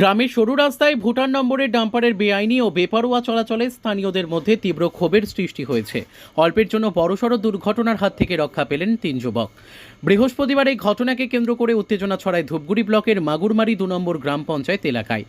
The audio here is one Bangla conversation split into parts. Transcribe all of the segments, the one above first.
গ্রামের সরু রাস্তায় ভুটান নম্বরের ডাম্পারের বেআইনি ও বেপারোয়া চলাচলে স্থানীয়দের মধ্যে তীব্র ক্ষোভের সৃষ্টি হয়েছে। অল্পের জন্য বড়সড় দুর্ঘটনার হাত থেকে রক্ষা পেলেন তিন যুবক। বৃহস্পতিবার এই ঘটনাকে কেন্দ্র করে উত্তেজনা ছড়ায় ধূপগুড়ি ব্লকের মাগুরমারি দু নম্বর গ্রাম পঞ্চায়েত এলাকায়।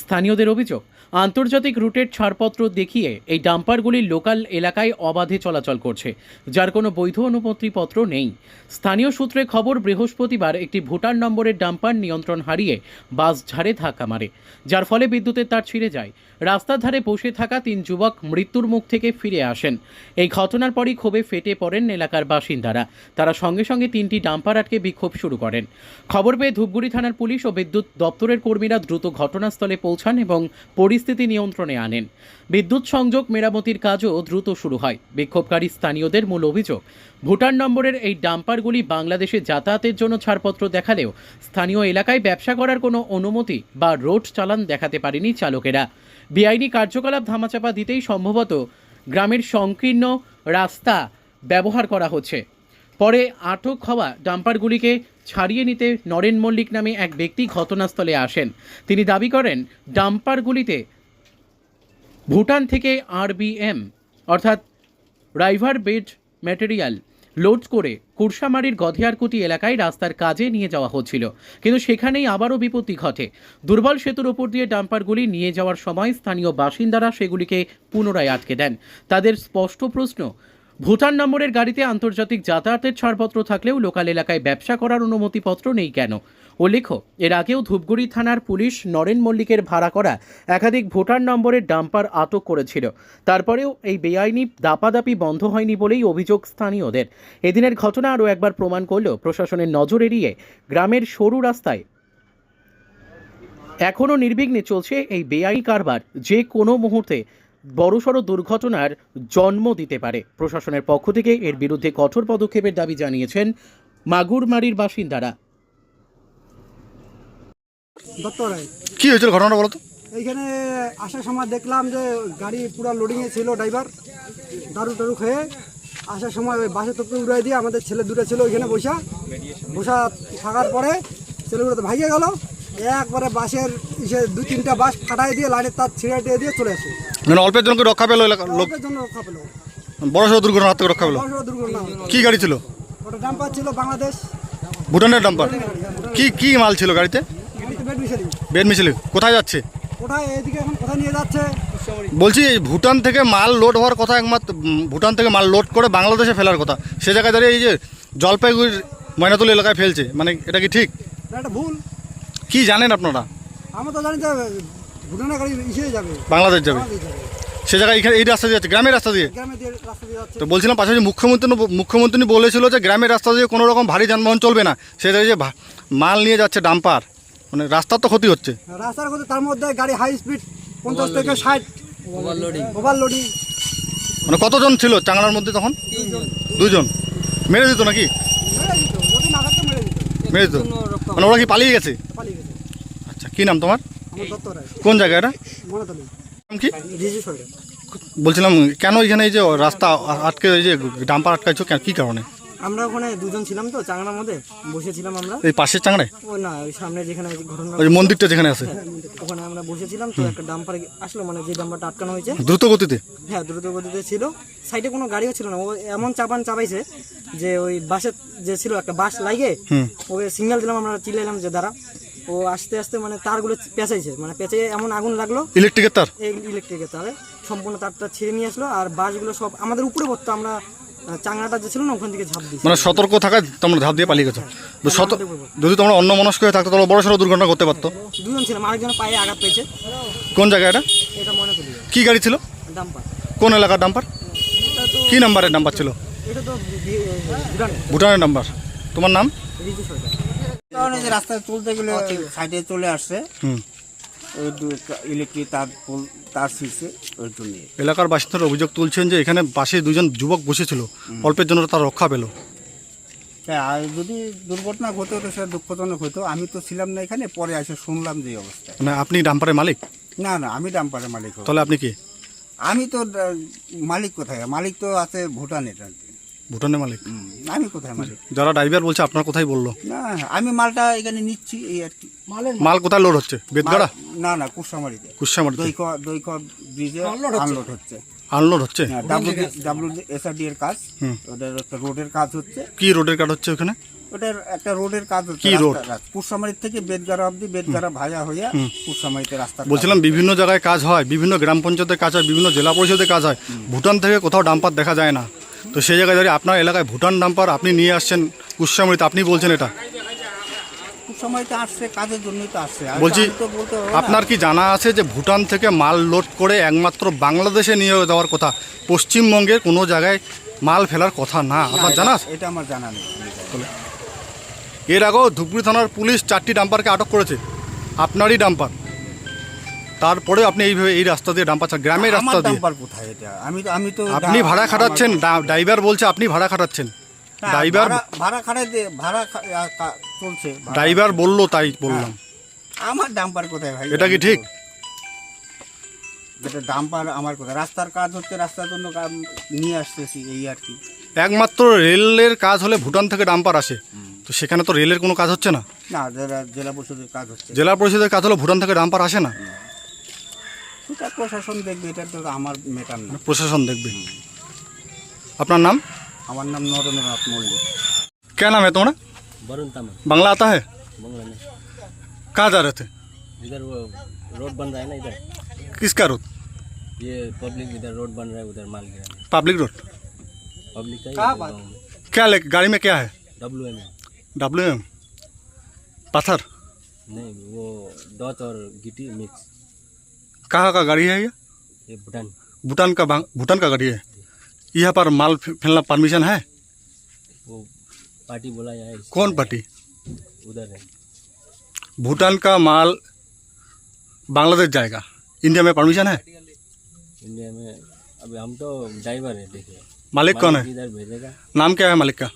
স্থানীয়দের অভিযোগ, আন্তর্জাতিক রুটের ছাড়পত্র দেখিয়ে এই ডাম্পারগুলি লোকাল এলাকায় অবাধে চলাচল করছে, যার কোনো বৈধ অনুমতিপত্র নেই। স্থানীয় সূত্রে খবর, বৃহস্পতিবার একটি ভোটার নম্বরের ডাম্পার নিয়ন্ত্রণ হারিয়ে বাস ঝাড়ে ধাক্কা মারে, যার ফলে বিদ্যুতের তার ছিঁড়ে যায়। রাস্তার ধারে বসে থাকা তিন যুবক মৃত্যুর মুখ থেকে ফিরে আসেন। এই ঘটনার পরই ক্ষোভে ফেটে পড়েন এলাকার বাসিন্দারা। তারা সঙ্গে সঙ্গে তিনটি ডাম্পার আটকে বিক্ষোভ শুরু করেন। খবর পেয়ে ধূপগুড়ি থানার পুলিশ ও বিদ্যুৎ দপ্তরের কর্মীরা দ্রুত ঘটনাস্থলে পৌঁছান এবং পরিস্থিতি নিয়ন্ত্রণে আনেন। বিদ্যুৎ সংযোগ মেরামতির কাজও দ্রুত শুরু হয়। বিক্ষোভকারী স্থানীয়দের মূল অভিযোগ ভুটান নম্বরের এই ডাম্পারগুলি বাংলাদেশে যাতায়াতের জন্য ছাড়পত্র দেখালেও স্থানীয় এলাকায় ব্যবসা করার কোনো অনুমতি বা রোড চালান দেখাতে পারেনি চালকেরা। বেআইনি কার্যকলাপ ধামাচাপা দিতেই সম্ভবত গ্রামের সংকীর্ণ রাস্তা ব্যবহার করা হচ্ছে। পরে আটক হওয়া ডাম্পারগুলিকে ছাড়িয়ে নিতে নরেন মল্লিক নামে এক ব্যক্তি ঘটনাস্থলে আসেন। তিনি দাবি করেন, ডাম্পারগুলিতে ভুটান থেকে আরবিএম, অর্থাৎ রাইভার বেড ম্যাটেরিয়াল লোড করে কুরসামারির গধিয়ারকুটি এলাকায় রাস্তার কাজে নিয়ে যাওয়া হচ্ছিল। কিন্তু সেখানেই আবারও বিপত্তি ঘটে। দুর্বল সেতুর ওপর দিয়ে ডাম্পারগুলি নিয়ে যাওয়ার সময় স্থানীয় বাসিন্দারা সেগুলিকে পুনরায় আটকে দেন। তাদের স্পষ্ট প্রশ্ন ভুটান নম্বরের গাড়িতে আন্তর্জাতিক যাতায়াতের ছাড়পত্র থাকলেও লোকাল এলাকায় ব্যবসা করার অনুমতিপত্র নেই কেন? উল্লেখ্য, এর আগেও ধূপগুড়ি থানার পুলিশ নরেন মল্লিকের ভাড়া করা একাধিক ভুটান নম্বরের ডাম্পার আটক করেছিল। তারপরেও এই বেআইনি দাপাদাপি বন্ধ হয়নি বলেই অভিযোগ স্থানীয়দের। এদিনের ঘটনা আরও একবার প্রমাণ করল প্রশাসনের নজর এড়িয়ে গ্রামের সরু রাস্তায়। এখনও নির্বিঘ্নে চলছে এই বেআইনি কারবার। যে কোনো মুহূর্তে বড়সড় দুর্ঘটনার জন্ম দিতে পারে। প্রশাসনের পক্ষ থেকে এর বিরুদ্ধে কঠোর পদক্ষেপের দাবি জানিয়েছেন মাগুরমারির বাসিন্দারা। দত্ত রায়। কি হয়েছিল ঘটনাটা বলো তো? এইখানে আসার সময় দেখলাম যে গাড়ি পুরো লোডিংয়ে ছিল ড্রাইভার দারু টারু খেয়ে আসার সময় ওই বাসের তোপকে উড়াই দিয়ে আমাদের ছেলে দুটো ছিল ওইখানে বসা। বসা থাকার পরে ছেলেগুলো তো ভাগিয়ে গেল। একবারে বাসের ইসে দু তিনটা বাস ফাটাই দিয়ে লাইনের তার ছিঁড়ে টিয়ে দিয়ে চলে আসে। মানে অল্পের জনকে রক্ষা পেল এলাকার লোক? জন্য রক্ষা পেল। বড় সড়ো দুর্ঘটনা হাত থেকে রক্ষা পেল? বড় সড়ো দুর্ঘটনা হলো। কি গাড়ি ছিল? ওটা ডাম্পার ছিল বাংলাদেশ। ভুটানের ডাম্পার। কি কি মাল ছিল গাড়িতে? গাড়িতে বেড মিশালি। বেড মিছিল কোথায় যাচ্ছে? কোথায় এইদিকে এখন কোথায় নিয়ে যাচ্ছে? বলছি এই ভুটান থেকে মাল লোড হওয়ার কথা একমাত্র উম, ভুটান থেকে মাল লোড করে বাংলাদেশে ফেলার কথা। সে জায়গায় দাঁড়িয়ে এই যে জলপাইগুড়ির ময়নাতুল এলাকায় ফেলছে। মানে এটা কি ঠিক? না, এটা ভুল। কি জানেন আপনারা? আমরা তো জানি যে ভুটানের গাড়ি ইসে যাবে। বাংলাদেশ যাবে। সে জায়গায় এখানে এই রাস্তা দিয়ে যাচ্ছে গ্রামের রাস্তা দিয়ে? গ্রামে দিয়ে রাস্তা দিয়ে যাচ্ছে। তো বলছিলাম পাশাপাশি মুখ্যমন্ত্রী মুখ্যমন্ত্রী বলেছিল যে গ্রামের রাস্তা দিয়ে কোনো রকম ভারী যানবাহন চলবে না। সে জায়গায় যে মাল নিয়ে যাচ্ছে ডাম্পার মানে রাস্তার তো ক্ষতি হচ্ছে। রাস্তার মধ্যে তার মধ্যে গাড়ি হাই স্পিড পঞ্চাশ থেকে ষাট। ওভারলোডিং মানে কতজন ছিল চাংড়ার মধ্যে তখন? দুজন। মেরে দিত নাকি? মেরে দিত যদি না থাকতো মেরে দিত। মেরে দিত। মানে ওরা কি পালিয়ে গেছে? কি নাম তোমার? কোন জায়গা এটা? তো নেই নাম কি? বলছিলাম কেন এখানে এই যে রাস্তা আটকে এই যে ডাম্পার আটকাইছো কি কারণে? আমরা ওখানে দুজন ছিলাম তো চাংড়ার মধ্যে বসেছিলাম আমরা। এই পাশের চাংড়ায় ও না ওই সামনে যেখানে ঘটনা ওই মন্দিরটা যেখানে আছে? ওখানে আমরা বসেছিলাম তো একটা ডাম্পার আসলো মানে যে ডাম্পারটা আটকানো হয়েছে। দ্রুত গতিতে? হ্যাঁ দ্রুত গতিতে ছিল। সাইডে কোনো গাড়িও ছিল না। ও এমন চাপান চাপাইছে যে ওই বাসের যে ছিল একটা বাস লাগে ওকে সিগন্যাল দিলাম আমরা চিল্লাইলাম যে দাঁড়া ও আস্তে আস্তে মানে তারগুলো পেঁচাইছে। মানে পেঁচে এমন আগুন লাগল। ইলেকট্রিকের তার? এই ইলেকট্রিকের তারে। সম্পূর্ণ তারটা ছিঁড়ে নিয়ে আসলো আর বাসগুলো সব আমাদের উপরে পড়তো আমরা চাংড়াটা যে ছিল না ওখান থেকে ঝাঁপ দিয়েছি। মানে সতর্ক থাকা তোমরা ধাপ দিয়ে পালিয়ে গেছো? যদি তোমরা অন্য মনস্ক হয়ে থাকতো তাহলে বড় সড়ো দুর্ঘটনা করতে পারতো। দুজন ছিলাম আরেকজন পায়ে আঘাত পেয়েছে। কোন জায়গা এটা? এটা মনে করি কি গাড়ি ছিল? ডাম্পার। কোন এলাকার ডাম্পার? কি নাম্বারের নাম্বার ছিল? এটা তো ভুটানের। নাম্বার তোমার নাম? রিজু সরকার। কারণে যে রাস্তায় চলতে গেলে সাইডে চলে আসছে। ওই ইলেকট্রিক তার তার ছিঁড়ছে ওই জন্য এলাকার বাসিন্দারা অভিযোগ তুলছেন যে এখানে পাশে দুজন যুবক বসেছিল। অল্পের জন্য তার রক্ষা পেল। আর যদি দুর্ঘটনা ঘটে তো সেটা দুঃখজনক হতো। আমি তো ছিলাম না এখানে পরে এসে শুনলাম যে অবস্থা। মানে আপনি ডাম্পারের মালিক? না না আমি ডাম্পারের মালিক তাহলে আপনি কি? আমি তো মালিক কোথায়? মালিক তো আছে ভুটানে ভুটানের মালিক? হুম, আমি কোথায় মালিক? যারা ড্রাইভার বলছে আপনার কোথায় বলল? না আমি মালটা এখানে নিচ্ছি এই আর কি। মাল কোথায় লোড হচ্ছে? বেদগাড়া না না কুসামারিতে কুসামারিতে দৈক দৈক ব্রিজে আনলোড হচ্ছে। আনলোড হচ্ছে। ডাব্লিউ ডাব্লিউ এসআরডি এর কাজ। একটা রোডের কাজ হচ্ছে। কি রোডের কাজ হচ্ছে ওখানে? ওটার একটা রোডের কাজ হচ্ছে কি রোড? কুসামারির থেকে বেদগাড়া অব্দি বেদগাড়া ভাজা হইয়া কুসামারিতে রাস্তা বলছিলাম বিভিন্ন জায়গায় কাজ হয় বিভিন্ন গ্রাম পঞ্চায়েতের কাজ হয় বিভিন্ন জেলা পরিষদের কাজ হয়। ভুটান থেকে কোথাও ডাম্পার দেখা যায় না। তো সেই জায়গায় দাঁড়িয়ে আপনার এলাকায় ভুটান ডাম্পার আপনি নিয়ে আসছেন কুসামরিতে আপনি বলছেন এটা? কুসামারিতে আসছে কাজের জন্যই তো আসছে। বলছি। আপনার কি জানা আছে যে ভুটান থেকে মাল লোড করে একমাত্র বাংলাদেশে নিয়ে যাওয়ার কথা? পশ্চিমবঙ্গের কোনো জায়গায় মাল ফেলার কথা না। আপনার জানা আছে? এটা আমার জানা নেই। এর আগেও ধুপগুড়ি থানার পুলিশ চারটি ডাম্পারকে আটক করেছে। আপনারই ডাম্পার। তারপরে আপনি এইভাবে এই রাস্তা দিয়ে ডাম্পার গ্রামের রাস্তা দিয়ে? ডাম্পার কোথায় এটা? আমি তো আমি তো আপনি ভাড়া খাটাচ্ছেন ড্রাইভার বলছে আপনি ভাড়া খাটাচ্ছেন। ড্রাইভার ভাড়া- খাটাই ভাড়া চলছে। ড্রাইভার বলল তাই বললাম। আমার ডাম্পার কোথায় ভাই? এটা কি ঠিক? যেটা ডাম্পার আমার কোথায়? রাস্তার কাজ হচ্ছে রাস্তার জন্য নিয়ে আসতেছি এই আর কি। একমাত্র রেলের কাজ হলে ভুটান থেকে ডাম্পার আসে। তো সেখানে তো রেলের কোনো কাজ হচ্ছে না? না জেলা জেলা পরিষদের কাজ হচ্ছে। জেলা পরিষদের কাজ হলে ভুটান থেকে ডাম্পার আসে না? সেটা প্রশাসন দেখবে এটা তো আমার মেটার না প্রশাসন দেখবে আপনার नाम আমার নাম নরেন্দ্রনাথ মল্লিক क्या नाम है तुम्हारा वरुण तमन बांग्ला आता है बंगला में कहाँ जा रहे थे इधर वो रोड बन रहा है ना इधर किसका रोड ये पब्लिक इधर रोड बन रहा है उधर माल गिरा पब्लिक रोड पब्लिक का कहाँ ही बात? गाँव में क्या ले गाड़ी में क्या है डब्ल्यू एम डब्ल्यू एम पत्थर नहीं वो डॉट और गिटी मिक्स कहाँ का गाड़ी है ये? ये भूटान। भूटान का भूटान का गाड़ी है? यहाँ पर माल फैलना परमिशन है? वो पार्टी बोला जाए कौन पार्टी? उधर है। भूटान का माल बांग्लादेश जाएगा। इंडिया में परमिशन है? इंडिया में अभी हम तो ड्राइवर है देखिए। मालिक कौन है? इधर भेजेगा। नाम क्या है मालिक का?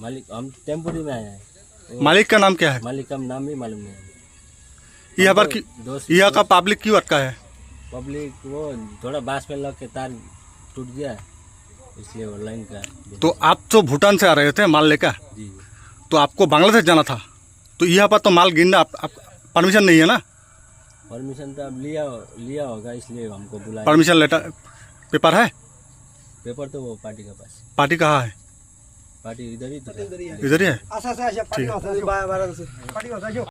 मालिक हम टेम्पोरी में आए हैं। मालिक का नाम क्या है? मालिक का नाम भी मालूम नहीं है। यहाँ पर यहाँ का पब्लिक क्यों अटका है? पब्लिक वो थोड़ा बास में लग के तार टूट गया इसलिए ऑनलाइन का तो आप तो भूटान से आ रहे थे माल लेकर? तो आपको बांग्लादेश जाना था? तो यहाँ पर तो माल गिनना परमिशन नहीं है ना? परमिशन तो अब लिया लिया होगा इसलिए हमको बुलाया। परमिशन लेटर पेपर है? पेपर तो वो पार्टी के पास। पार्टी कहाँ है? पार्टी इधर ही तो इधर ही है। ठीक है।